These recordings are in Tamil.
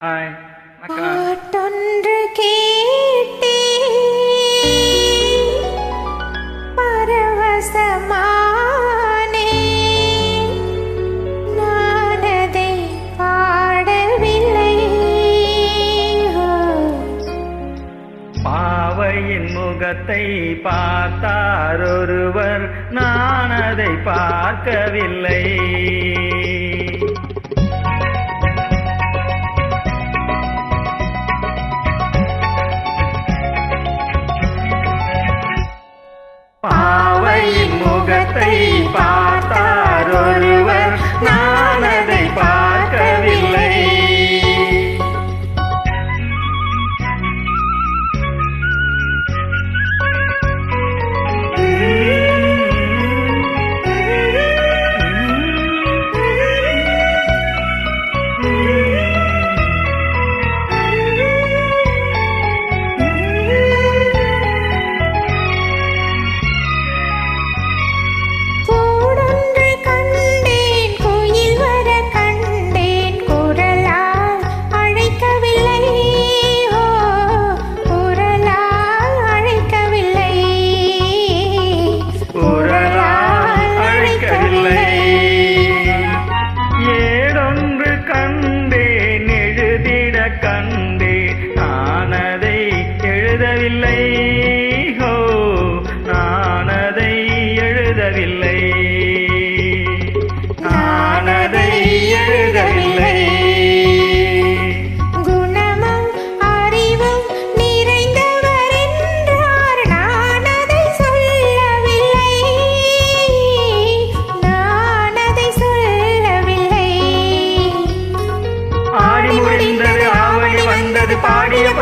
ஹாய் பாட்டொன்று கேட்டே பாவையின் முகத்தை பார்த்தார் ஒருவர் நான் அதை பார்க்கவில்லை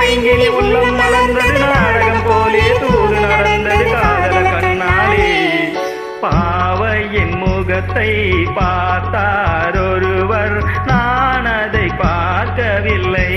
பாடிய உள்ளம் மலர்ந்தது நாடகம் போலே தூது நடந்தது காதல கண்ணாலே பாவையின் முகத்தை பார்த்தார் ஒருவர் நான் அதை பார்க்கவில்லை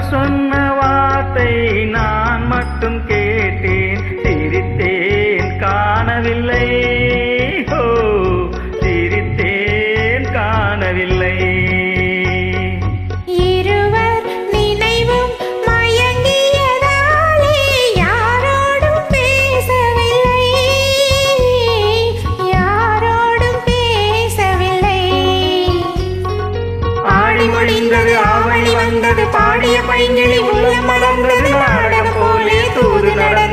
சொன்ன வார்த்தை நான் மட்டும் கேட்டேன் சிரித்தேன் காணவில்லை. ஆவணி பாடிய பைங்கிளி உள்ளம் மலர்ந்தது நாடகம் போலே தூது நடந்தது